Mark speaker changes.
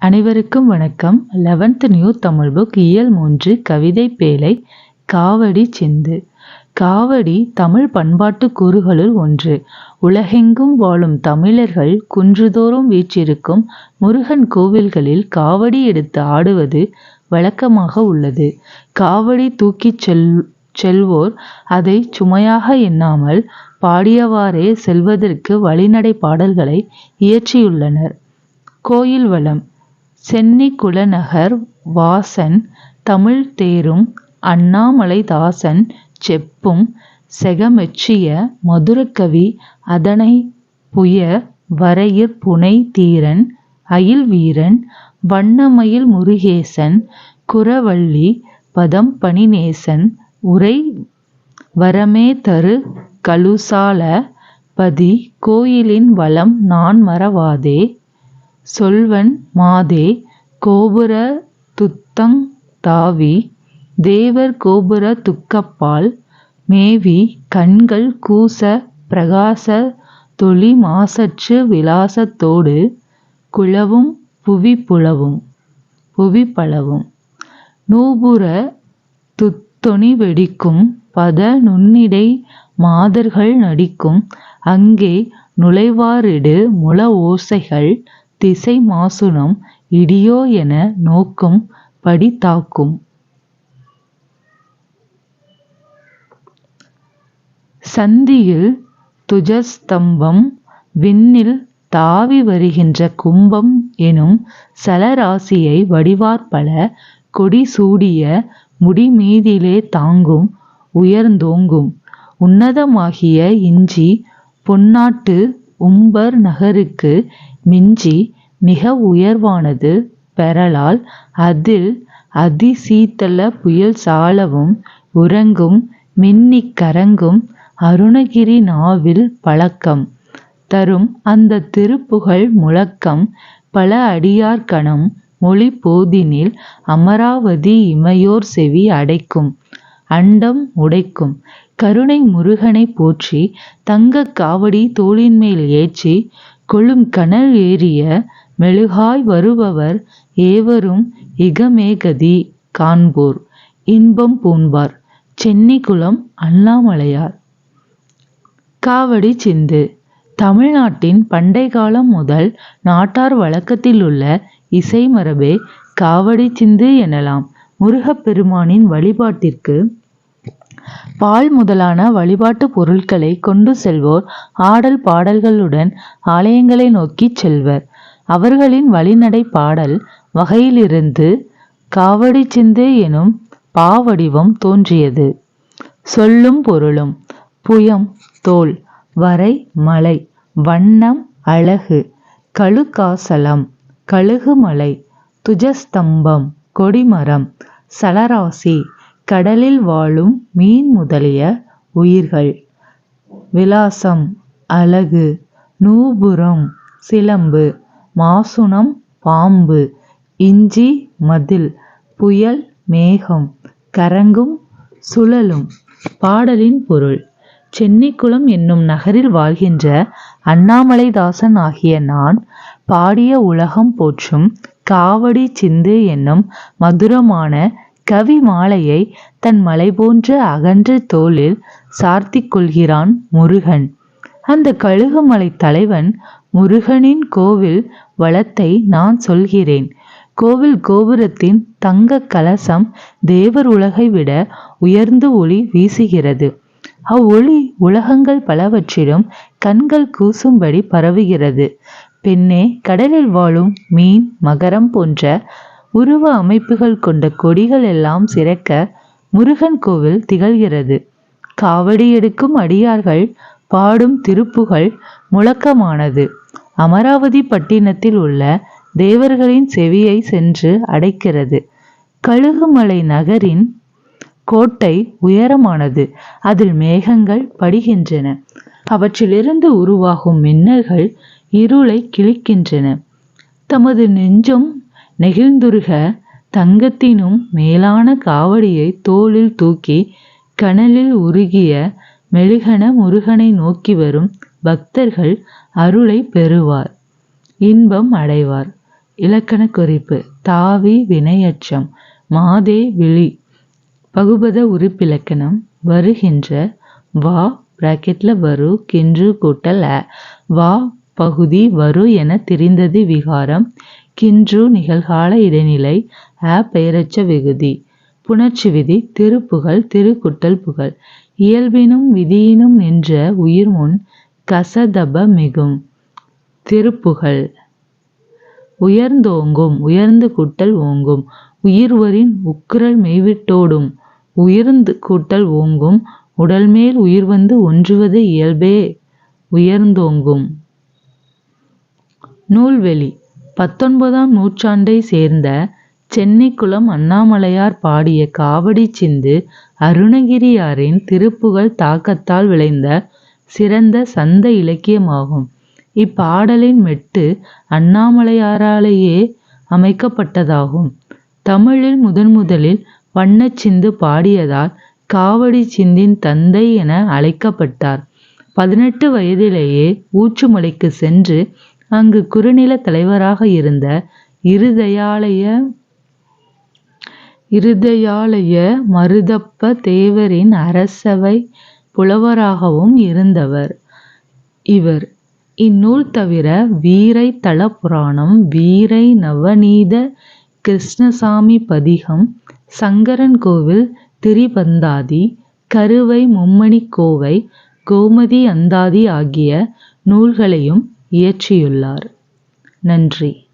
Speaker 1: அனைவருக்கும் வணக்கம். Eleventh new Tamil book இயல் மூன்று கவிதை பேழை காவடி செந்து. காவடி தமிழ் பண்பாட்டு கூறுகளுள் ஒன்று. உலகெங்கும் வாழும் தமிழர்கள் குன்றுதோறும் வீற்றிருக்கும் முருகன் கோவில்களில் காவடி எடுத்து ஆடுவது வழக்கமாக உள்ளது. காவடி தூக்கிச் செல் செல்வோர் அதை சுமையாக எண்ணாமல் பாடியவாறே செல்வதற்கு வழிநடை பாடல்களை இயற்றியுள்ளனர். கோயில் வளம் சென்னிக்குளநகர் வாசன் தமிழ் தேரும் அண்ணாமலைதாசன் செப்பும் செகமெச்சிய மதுரகவி அதனை புய வரையிற் புனை தீரன் அயில்வீரன் வண்ணமயில் முருகேசன் குறவள்ளி பதம்பணிநேசன் உரை வரமேதரு கலுசால பதி கோயிலின் வளம் நான் மறவாதே. சொல்வன் மாதே கோபுர துத்தங் தாவி தேவர் கோபுர துக்கப்பால் மேவி கண்கள் கூச பிரகாச தொளி மாசற்று விலாசத்தோடு குலவும் புவி புலவும் புவி பலவும் நூபுர துத்தொனி வெடிக்கும் பத நுண்ணிடை மாதர்கள் நடிக்கும் அங்கே நுழைவாரிடு முழ ஓசைகள் திசை மாசுணம் இடியோ என நோக்கும் படி தாக்கும் சந்தியில் துஜஸ்தம்பம் விண்ணில் தாவி வருகின்ற கும்பம் எனும் சலராசியை வடிவார்பல கொடி சூடிய முடிமீதிலே தாங்கும் உயர்ந்தோங்கும். உன்னதமாகிய இஞ்சி பொன்னாட்டு உம்பர் நகருக்கு மிஞ்சி மிக உயர்வானது பெறலால் அதில் அதிசீத்தல புயல் சாலவும் உறங்கும் மின்னிக் கரங்கும் அருணகிரி நாவில் பழக்கம். தரும் அந்தத் திருப்புகழ் முழக்கம் பல அடியார்கணம் மொழி போதினில் அமராவதி இமையோர் செவி அடைக்கும். அண்டம் உடைக்கும். கருணை முருகனைப் போற்றி தங்கக் காவடி தோளின்மேல் ஏற்றி கொழும் கனல் ஏறிய மெழுகாய் வருபவர் ஏவரும் இகமேகதி காண்போர். இன்பம் பூண்பார். சென்னிகுளம் அண்ணாமலையார். காவடி சிந்து. தமிழ்நாட்டின் பண்டைக்காலம் முதல் நாட்டார் வழக்கத்திலுள்ள இசை மரபே காவடி சிந்து எனலாம். முருகப்பெருமானின் வழிபாட்டிற்கு பால் முதலான வழிபாட்டுப் பொருட்களை கொண்டு செல்வோர் ஆடல் பாடல்களுடன் ஆலயங்களை நோக்கிச் செல்வர். அவர்களின் வழிநடை பாடல் வகையிலிருந்து காவடி சிந்து எனும் பாவடிவம் தோன்றியது. சொல்லும் பொருளும் புயம் தோல் வரை மலை வண்ணம் அழகு கழுகாசலம் கழுகுமலை துஜஸ்தம்பம் கொடிமரம் சலராசி கடலில் வாழும் மீன் முதலிய உயிர்கள். விலாசம் அலகு நூபுரம் சிலம்பு மாசுணம் பாம்பு இஞ்சி மதில் புயல் மேகம் கரங்கும் சுழலும். பாடலின் பொருள் சென்னிக்குளம் என்னும் நகரில் வாழ்கின்ற அண்ணாமலைதாசன் ஆகிய நான் பாடிய உலகம் போற்றும் காவடி சிந்து என்னும் மதுரமான கவி மாலையை தன் மலை போன்ற அகன்ற தோளில் சார்த்தி கொள்கிறான் முருகன். அந்த கழுகுமலை தலைவன் முருகனின் கோவில் வளத்தை நான் சொல்கிறேன். கோவில் கோபுரத்தின் தங்க கலசம் தேவர் உலகை விட உயர்ந்து ஒளி வீசுகிறது. அவ்வொளி உலகங்கள் பலவற்றிலும் கண்கள் கூசும்படி பரவுகிறது. பெண்ணே கடலில் வாழும் மீன் மகரம் போன்ற உருவ அமைப்புகள் கொண்ட கொடிகள் எல்லாம் சிறக்க முருகன் கோவில் திகழ்கிறது. காவடி எடுக்கும் அடியார்கள் பாடும் திருப்புகள் முழக்கமானது. அமராவதி பட்டினத்தில் உள்ள தேவர்களின் செவியை சென்று அடைக்கிறது. கழுகுமலை நகரின் கோட்டை உயரமானது. அதில் மேகங்கள் படிகின்றன. அவற்றிலிருந்து உருவாகும் மின்னல்கள் இருளை கிழிக்கின்றன. தமது நெஞ்சம் நெகிழ்ந்துருக தங்கத்தினும் மேலான காவடியை தோளில் தூக்கி கனலில் உருகிய மெழுகன முருகனை நோக்கி வரும் பக்தர்கள் அருளை பெறுவார் இன்பம் அடைவார். இலக்கண குறிப்பு தாவி வினையச்சம் மாதே விழி. பகுபத உறுப்பிலக்கணம் வருகின்ற வா பிராக்கெட்ல வரு கின்று கூட்டல் வா பகுதி வரு என தெரிந்தது விகாரம். கின்று நிகழ்கால இடைநிலை அ பெயரச்ச விகுதி. புணர்ச்சி விதி திருப்புகழ் திருக்குட்டல் புகழ். இயல்பினும் விதியினும் நின்ற உயிர்முன் கசதப மிகும் திருப்புகழ். உயர்ந்தோங்கும் உயர்ந்து கூட்டல் ஓங்கும். உயிர்வரின் உக்குரல் மெய்விட்டோடும் உயர்ந்து கூட்டல் ஓங்கும். உடல்மேல் உயிர்வந்து ஒன்றுவது இயல்பே. உயர்ந்தோங்கும். நூல்வெளி. பத்தொன்பதாம் நூற்றாண்டைச் சேர்ந்த சென்னிக்குளம் அண்ணாமலையார் பாடிய காவடி சிந்து அருணகிரியாரின் திருப்புகழ் தாக்கத்தால் விளைந்த சிறந்த சந்த இலக்கியமாகும். இப்பாடலின் மெட்டு அண்ணாமலையாராலேயே அமைக்கப்பட்டதாகும். தமிழில் முதன்முதலில் முதலில் வண்ணச்சிந்து பாடியதால் காவடி சிந்தின் தந்தை என அழைக்கப்பட்டார். பதினெட்டு வயதிலேயே ஊற்றுமலைக்குச் சென்று அங்கு குறுநில தலைவராக இருந்த இருதயாலய இருதயாலய மருதப்ப தேவரின் அரசவை புலவராகவும் இருந்தவர் இவர். இந்நூல் தவிர வீரை தலபுராணம் வீரை நவநீத கிருஷ்ணசாமி பதிகம் சங்கரன் கோவில் திரிபந்தாதி கருவை மும்மணி கோவை கோமதி அந்தாதி ஆகிய நூல்களையும் இயற்றியுள்ளார். நன்றி.